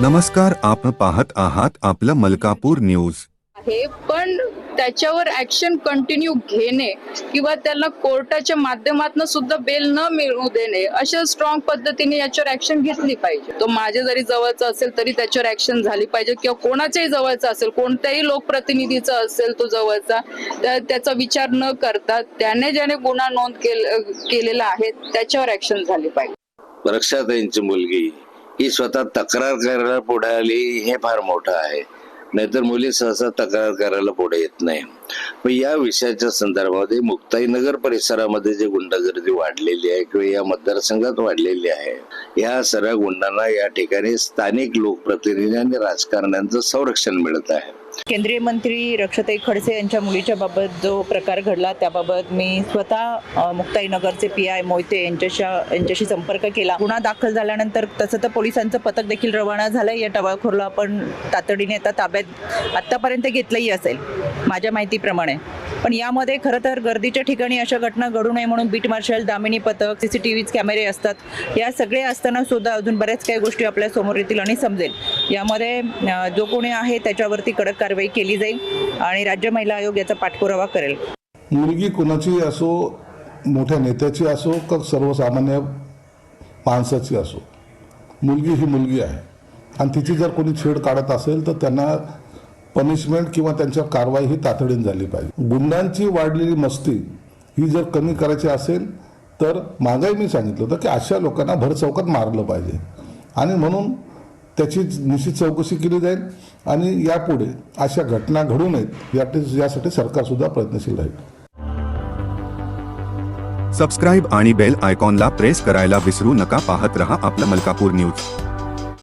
नमस्कार आपण पाहत आहात आपलं मलकापूर न्यूज. आहे पण त्याच्यावर ऍक्शन कंटिन्यू घेणे किंवा त्याला कोर्टाच्या माध्यमातून सुद्धा बेल न मिळू देणे अशा स्ट्रॉंग पद्धतीने याच्यावर ऍक्शन घेतली पाहिजे. तो माझ्या जरी जवळचा असेल तरी त्याच्यावर ऍक्शन झाली पाहिजे किंवा कोणाच्याही जवळचा असेल कोणत्याही लोकप्रतिनिधीचा असेल तो जवळचा त्या- त्याचा विचार न करता त्याने ज्याने गुन्हा नोंद केल- केलेला आहे त्याच्यावर ऍक्शन झाली पाहिजे. मुलगी ही स्वतः तक्रार करायला पुढे आली हे फार मोठं आहे. नाहीतर मुली सहसा तक्रार करायला पुढे येत नाही. पण या विषयाच्या संदर्भामध्ये मुक्ताईनगर परिसरामध्ये जे गुंडागर्दी वाढलेली आहे किंवा या मतदारसंघात वाढलेली आहे या सर्व गुंडांना या ठिकाणी स्थानिक लोकप्रतिनिधी आणि राजकारण्यांचं संरक्षण मिळत आहे. केंद्रीय मंत्री रक्षताई खडसे यांच्या मुलीच्या बाबत जो प्रकार घडला त्याबाबत मी स्वतः मुक्ताईनगरचे पी आय मोहिते यांच्याशी यांच्याशी संपर्क केला. गुन्हा दाखल झाल्यानंतर तसं तर पोलिसांचं पथक देखील रवाना झालंय. या टवाळखोरला आपण तातडीने आता ताब्यात आत्तापर्यंत घेतलंही असेल. माझ्या माहितीप्रमाणे. पण यामध्ये खरं तर गर्दीच्या ठिकाणी अशा घटना घडू नये म्हणून बीट मार्शल दामिनी पथक सीसीटीव्ही कॅमेरे असतात. या सगळे असताना सुद्धा अजून बऱ्याच काही गोष्टी आपल्यासमोर येतील आणि समजेल. यामध्ये जो कोणी आहे त्याच्यावरती कडक कारवाई केली जाईल आणि राज्य महिला आयोग याचा पाठपुरावा करेल. मुलगी कुणाची असो मोठ्या नेत्याची असो का सर्वसामान्य माणसाची असो मुलगी ही मुलगी आहे. आणि तिची जर कोणी छेड काढत असेल तर त्यांना पनिशमेंट किंवा त्यांच्या कारवाई ही तातडीने झाली पाहिजे. गुंडांची वाढलेली मस्ती ही जर कमी करायची असेल तर मागही मी सांगितलं होतं की अशा लोकांना भरचौकात मारलं पाहिजे. आणि म्हणून त्याची निश्चित चौकशी केली जाईल आणि यापुढे अशा घटना घडू नयेत यासाठी यासाठी सरकारसुद्धा प्रयत्नशील राहील. सबस्क्राईब आणि बेल आयकॉनला प्रेस करायला विसरू नका. पाहत रहा आपलं मलकापूर न्यूज